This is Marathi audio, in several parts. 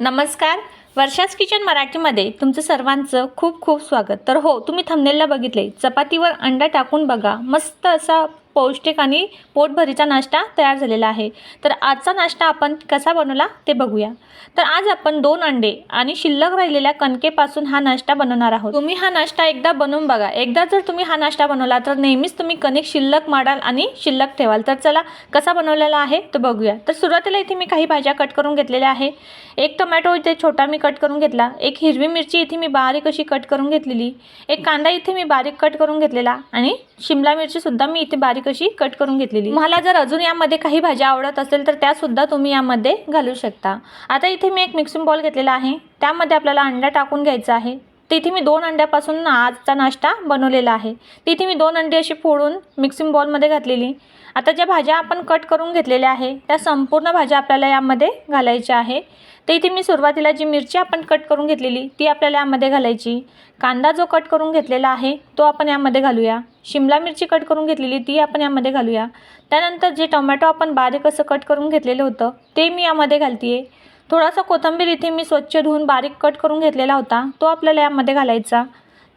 नमस्कार. वर्षास किचन मराठीमध्ये तुमचं सर्वांचं खूप खूप स्वागत. तर हो तुम्ही थंबनेलला बघितले चपातीवर अंडा टाकून बघा. मस्त असा पौष्टिक आणि पोटभरीचा नाश्ता तयार झालेला आहे. तर आजचा नाश्ता आपण कसा बनवला ते बघूया. तर आज आपण दोन अंडे आणि शिल्लक राहिलेल्या कणकेपासून हा नाश्ता बनवणार आहोत. तुम्ही हा नाश्ता एकदा बनवून बघा. एकदा जर तुम्ही हा नाश्ता बनवला तर नेहमीच तुम्ही कणिक शिल्लक माडाल आणि शिल्लक ठेवाल. तर चला कसा बनवलेला आहे तो बघूया. तर सुरुवातीला इथे मी काही भाज्या कट करून घेतलेल्या आहे एक टोमॅटो इथे छोटा मी कट करून घेतला. एक हिरवी मिरची इथे मी बारीक अशी कट करून घेतलेली. एक कांदा इथे मी बारीक कट करून घेतलेला आणि शिमला मिरचीसुद्धा मी इथे बारीक अशी कट करून घेतलेली. मला जर अजून यामध्ये काही भाज्या आवडत असेल तर त्यासुद्धा तुम्ही यामध्ये घालू शकता. आता इथे मी एक मिक्सिंग बॉल घेतलेला आहे. त्यामध्ये आपल्याला अंडा टाकून घ्यायचा आहे. तिथे मी दोन अंड्यापासून आजचा नाश्ता बनवलेला आहे. तिथे मी दोन अंडी अशी फोडून मिक्सिंग बॉलमध्ये घातलेली. आता ज्या भाज्या आपण कट करून घेतलेल्या आहे त्या संपूर्ण भाज्या आपल्याला यामध्ये घालायच्या आहे तर इथे मी सुरुवातीला जी मिरची आपण कट करून घेतलेली ती आपल्याला यामध्ये घालायची. कांदा जो कट करून घेतलेला आहे तो आपण यामध्ये घालूया. शिमला मिरची कट करून घेतलेली ती आपण यामध्ये घालूया. त्यानंतर जे टोमॅटो आपण बारीक असं कट करून घेतलेलं होतं ते मी यामध्ये घालते आहे थोडासा कोथिंबीर इथे मी स्वच्छ धुवून बारीक कट करून घेतलेला होता तो आपल्याला यामध्ये घालायचा.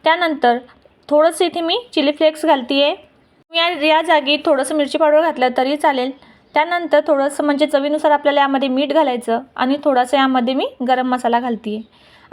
त्यानंतर थोडंसं इथे मी चिली फ्लेक्स घालते आहे मी या या जागी थोडंसं मिरची पावडर घातलं तरी चालेल. त्यानंतर थोडंसं म्हणजे चवीनुसार आपल्याला यामध्ये मीठ घालायचं आणि थोडंसं यामध्ये मी गरम मसाला घालते आहे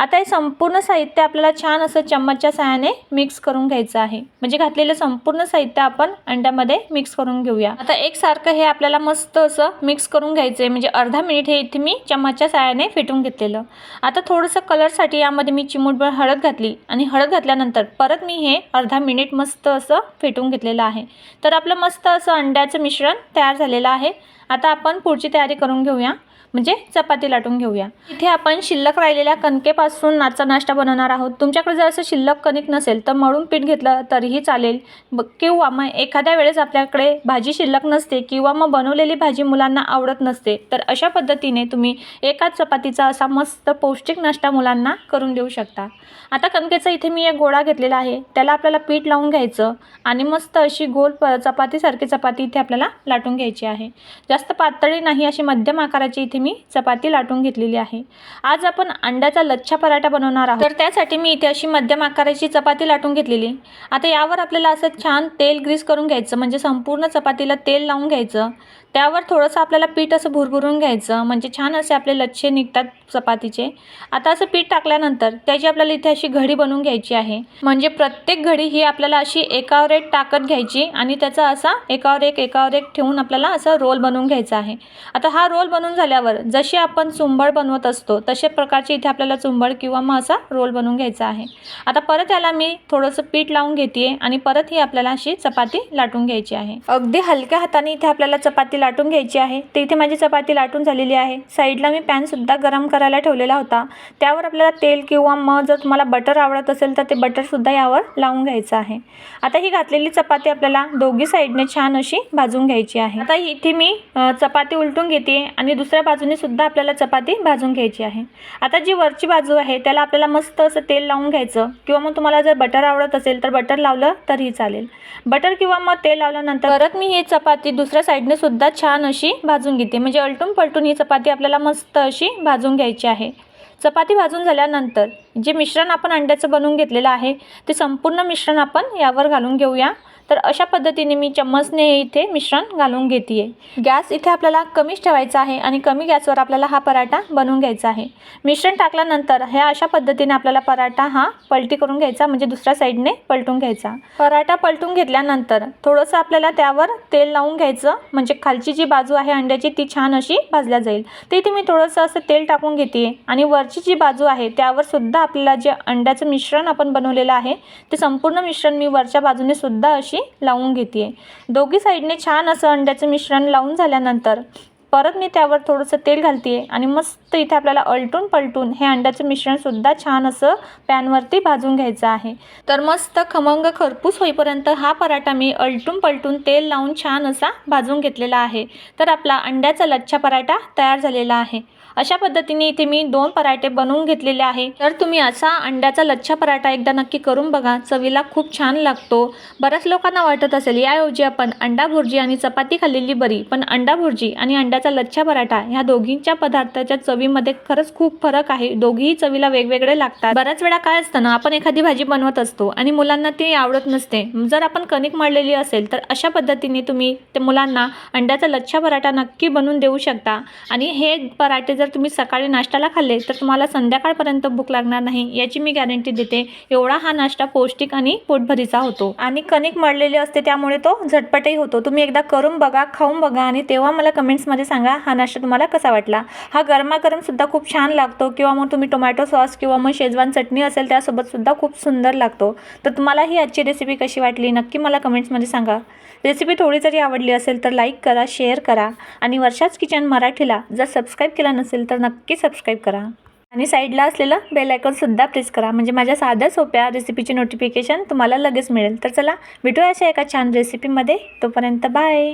आता हे संपूर्ण साहित्य आपल्याला छान असं चम्मचच्या सहाय्याने मिक्स करून घ्यायचं आहे. म्हणजे घातलेलं संपूर्ण साहित्य आपण अंड्यामध्ये मिक्स करून घेऊया. आता एकसारखं हे आपल्याला मस्त असं मिक्स करून घ्यायचं आहे म्हणजे अर्धा मिनिट हे इथे मी चम्मचच्या सहाय्याने फेटून घेतलेलं. आता थोडंसं कलरसाठी यामध्ये मी चिमूटभर हळद घातली आणि हळद घातल्यानंतर परत मी हे अर्धा मिनिट मस्त असं फेटून घेतलेलं आहे. तर आपलं मस्त असं अंड्याचं मिश्रण तयार झालेलं आहे. आता आपण पुढची तयारी करून घेऊया. म्हणजे चपाती लाटून घेऊया. इथे आपण शिल्लक राहिलेल्या कणकेपासून नाचा नाश्ता बनवणार आहोत. तुमच्याकडे जर असं शिल्लक कणिक नसेल तर मळून पीठ घेतलं तरीही चालेल. ब किंवा मग एखाद्या वेळेस आपल्याकडे भाजी शिल्लक नसते किंवा मग बनवलेली भाजी मुलांना आवडत नसते तर अशा पद्धतीने तुम्ही एकाच चपातीचा असा मस्त पौष्टिक नाश्ता मुलांना करून देऊ शकता. आता कणकेचा इथे मी एक गोळा घेतलेला आहे. त्याला आपल्याला पीठ लावून घ्यायचं आणि मस्त अशी गोल प चपातीसारखी चपाती इथे आपल्याला लाटून घ्यायची आहे. जास्त पातळी नाही अशी मध्यम आकाराची इथे मी चपाती लाटून घेतलेली आहे. आज आपण अंड्याचा लच्छा पराठा बनवणार आहोत. तर त्यासाठी मी इथे अशी मध्यम आकाराची चपाती लाटून घेतलेली. आता यावर आपल्याला असं छान तेल ग्रीस करून घ्यायचं म्हणजे संपूर्ण चपातीला तेल लावून घ्यायचं. त्यावर थोडंसं आपल्याला पीठ असं भुरभुरून घ्यायचं म्हणजे छान असे आपले लच्छे निघतात चपातीचे. आता असं पीठ टाकल्यानंतर त्याची आपल्याला इथे अशी घडी बनवून घ्यायची आहे. म्हणजे प्रत्येक घडी ही आपल्याला अशी एकावर एक टाकत घ्यायची आणि त्याचा असा एकावर एक एकावर एक ठेवून आपल्याला असा रोल बनवून घ्यायचा आहे. आता हा रोल बनवून झाल्यावर जशी आपण चुंबळ बनवत असतो तसे प्रकारचे इथे आपल्याला चुंबळ किंवा मग असा रोल बनवून घ्यायचा आहे. आता परत याला मी थोडंसं पीठ लावून घेते आणि परत ही आपल्याला अशी चपाती लाटून घ्यायची आहे. अगदी हलक्या हाताने इथे आपल्याला चपाती लाटून घ्यायची आहे. तर इथे माझी चपाती लाटून झालेली आहे. साईडला मी पॅनसुद्धा गरम करायला ठेवलेला होता. त्यावर आपल्याला तेल किंवा मग जर तुम्हाला बटर आवडत असेल तर ते बटरसुद्धा यावर लावून घ्यायचं आहे. आता ही घातलेली चपाती आपल्याला दोघी साईडने छान अशी भाजून घ्यायची आहे. आता इथे मी चपाती उलटून घेते आणि दुसऱ्या बाजूने सुद्धा आपल्याला चपाती भाजून घ्यायची आहे. आता जी वरची बाजू आहे त्याला आपल्याला मस्त असं तेल लावून घ्यायचं. किंवा मग तुम्हाला जर बटर आवडत असेल तर बटर लावलं तरीही चालेल. बटर किंवा मग तेल लावल्यानंतर परत मी ही चपाती दुसऱ्या साईडने सुद्धा छान अशी भाजून घेते. म्हणजे अलटून पलटून ही चपाती आपल्याला मस्त अशी भाजून घ्यायची आहे. चपाती भाजून झाल्यानंतर जे मिश्रण आपण अंड्याचं बनवून घेतलेलं आहे ते संपूर्ण मिश्रण आपण यावर घालून घेऊया. तर अशा पद्धतीने मी चम्मचने हे इथे मिश्रण घालून घेते आहे गॅस इथे आपल्याला कमीच ठेवायचा आहे आणि कमी गॅसवर आपल्याला हा पराठा बनवून घ्यायचा आहे. मिश्रण टाकल्यानंतर ह्या अशा पद्धतीने आपल्याला पराठा हा पलटी करून घ्यायचा म्हणजे दुसऱ्या साईडने पलटून घ्यायचा. पराठा पलटून घेतल्यानंतर थोडंसं आपल्याला त्यावर तेल लावून घ्यायचं म्हणजे खालची जी बाजू आहे अंड्याची ती छान अशी भाजल्या जाईल. तर इथे मी थोडंसं असं तेल टाकून घेते आणि वरची जी बाजू आहे त्यावर सुद्धा आपल्याला जे अंड्याचं मिश्रण आपण बनवलेलं आहे ते संपूर्ण मिश्रण मी वरच्या बाजूने सुद्धा अशी लावून घेते दोघी साईडने छान असं अंड्याचं मिश्रण लावून झाल्यानंतर परत मी त्यावर थोडंसं तेल घालते आणि मस्त इथे आपल्याला अलटून पलटून हे अंड्याचं मिश्रणसुद्धा छान असं पॅनवरती भाजून घ्यायचं आहे. तर मस्त खमंग खरपूस होईपर्यंत हा पराठा मी अलटून पलटून तेल लावून छान असा भाजून घेतलेला आहे. तर आपला अंड्याचा लच्छा पराठा तयार झालेला आहे. अशा पद्धतीने इथे मी दोन पराठे बनवून घेतलेले आहे. तर तुम्ही असा अंड्याचा लच्छा पराठा एकदा नक्की करून बघा. चवीला खूप छान लागतो. बऱ्याच लोकांना वाटत असेल याऐवजी आपण अंडा भुर्जी आणि चपाती खाल्लेली बरी पण अंडा भुर्जी आणि अंड्याचा लच्छा पराठा ह्या दोघींच्या पदार्थाच्या चवीमध्ये खरंच खूप फरक आहे. दोघीही चवीला वेगवेगळे लागतात. बऱ्याच वेळा काय असतं ना आपण एखादी भाजी बनवत असतो आणि मुलांना ती आवडत नसते. जर आपण कणिक मळलेली असेल तर अशा पद्धतीने तुम्ही ते मुलांना अंड्याचा लच्छा पराठा नक्की बनवून देऊ शकता. आणि हे पराठे जर तुम्ही सकाळी नाश्त्याला खाल्ले तर तुम्हाला संध्याकाळपर्यंत भूक लागणार नाही याची मी गॅरंटी देते. एवढा हा नाश्ता पौष्टिक आणि पोटभरीचा होतो. आणि कणिक मळलेली असते त्यामुळे तो झटपटही होतो. तुम्ही एकदा करून बघा खाऊन बघा आणि तेव्हा मला कमेंट्समध्ये सांगा हा नाश्ता तुम्हाला कसा वाटला? हा गरमागरमसुद्धा खूप छान लागतो किंवा मग तुम्ही टोमॅटो सॉस किंवा मग शेजवान चटणी असेल त्यासोबतसुद्धा खूप सुंदर लागतो. तर तुम्हाला ही आजची रेसिपी कशी वाटली? नक्की मला कमेंट्समध्ये सांगा. रेसिपी थोडी जरी आवडली असेल तर लाईक करा शेअर करा आणि वर्षाच किचन मराठीला जर सबस्क्राईब केला नसेल तर नक्की सबस्क्राईब करा. आणि साईडला असलेलं बेल आयकॉनसुद्धा प्रेस करा. म्हणजे माझ्या साध्या सोप्या रेसिपीची नोटिफिकेशन तुम्हाला लगेच मिळेल. तर चला भेटूया अशा एका छान रेसिपीमध्ये तोपर्यंत बाय